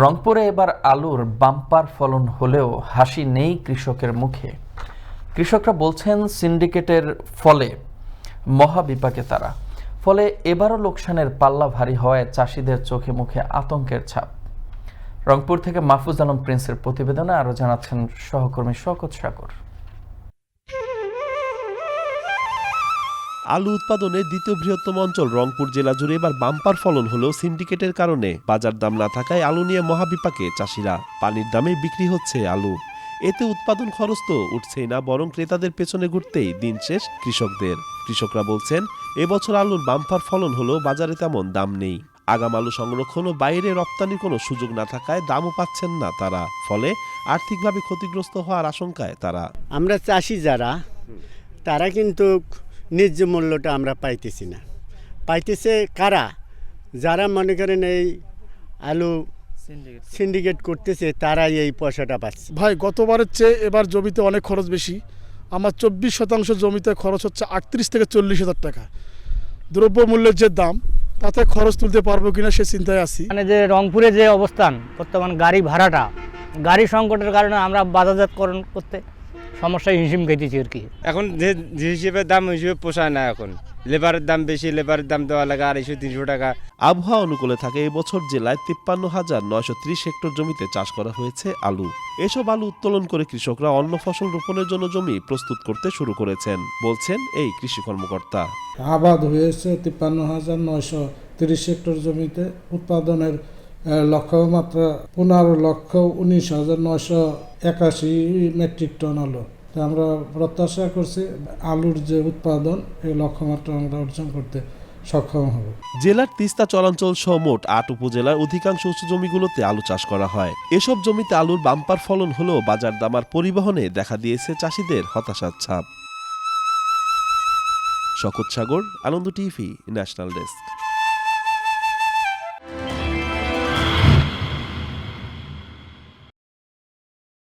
রংপুরে এবার আলুর বাম্পার ফলন হলেও হাসি নেই কৃষকের মুখে। কৃষকরা বলছেন, সিন্ডিকেটের ফলে মহাবিপাকে তারা। ফলে এবারও লোকসানের পাল্লা ভারী হওয়ায় চাষিদের চোখে মুখে আতঙ্কের ছাপ। রংপুর থেকে মাহফুজ আলম প্রিন্সের প্রতিবেদনে আরও জানাচ্ছেন সহকর্মী শকত সাগর। আলু উৎপাদনে দ্বিতীয় বৃহত্তম অঞ্চল রংপুর জেলা জুড়ে এবার বাম্পার ফলন হলেও সিন্ডিকেটের কারণে। বাজার দাম না থাকায় আলু নিয়ে মহাবিপাকে চাষিরা। পানির দামে বিক্রি হচ্ছে আলু। এতে উৎপাদন খরচ তো উঠছেই না, বরং ক্রেতাদের পেছনে ঘুরতেই দিন শেষ কৃষকদের। কৃষকরা বলছেন, এবছর আলুর বাম্পার ফলন হলেও বাজারে তেমন দাম নেই। আগাম আলু সংরক্ষণ ও বাইরে রপ্তানির কোনো সুযোগ না থাকায় দামও পাচ্ছেন না তারা। ফলে আর্থিকভাবে ক্ষতিগ্রস্ত হওয়ার আশঙ্কায় তারা। আমরা চাষি যারা, তারা কিন্তু ন্যায্য মূল্যটা আমরা পাইতেছি না। পাইতেছে কারা? যারা মনে করেন এই আলু সিন্ডিকেট করতেছে তারাই এই পয়সাটা পাচ্ছে। ভাই গতবারের চেয়ে এবার জমিতে অনেক খরচ বেশি। আমার চব্বিশ শতাংশ জমিতে খরচ হচ্ছে আটত্রিশ থেকে চল্লিশ হাজার টাকা। দ্রব্যমূল্যের যে দাম তাতে খরচ তুলতে পারব কিনা সে চিন্তায় আছি। মানে যে রংপুরে যে অবস্থান বর্তমান গাড়ি ভাড়াটা গাড়ি সংকটের কারণে আমরা বাজারজাতকরণ করতে সমস্যায় হিমশিম খেতেছি আর কি। এখন যে যে হিসেবে দাম ওই হিসেবে পোষায় না এখন। লেবারের দাম বেশি লেবারের দাম দেওয়া লাগে আড়াইশো তিনশো টাকা। আবহাওয়া অনুকূলে থাকে এবছর জেলায় তিপ্পান্ন হাজার নয়শো ত্রিশ হেক্টর জমিতে চাষ করা হয়েছে আলু। এসব আলু উত্তোলন করে কৃষকরা অন্য ফসল রোপণের জন্য জমি প্রস্তুত করতে শুরু করেছেন বলছেন এই কৃষি কর্মকর্তা। আবাদ হয়েছে তিপ্পান্ন হাজার নয়শো তিরিশ হেক্টর জমিতে। উৎপাদনের লক্ষ্যমাত্রা পনেরো লক্ষ উনিশ হাজার নয়শো একাশি মেট্রিক টন আলু তো আমরা প্রত্যাশা করছি আলুর যে উৎপাদন এই লক্ষ্যমাত্রা আমরা অর্জন করতে সক্ষম জেলার তিস্তা চরাঞ্চল সহ মোট আট উপজেলার অধিকাংশ উঁচু জমিগুলোতে আলু চাষ করা হয়। এসব জমিতে আলুর বাম্পার ফলন হলেও বাজার দাম আর পরিবহনে দেখা দিয়েছে চাষিদের হতাশার ছাপ। শকত Sagar, Ananda TV, national desk.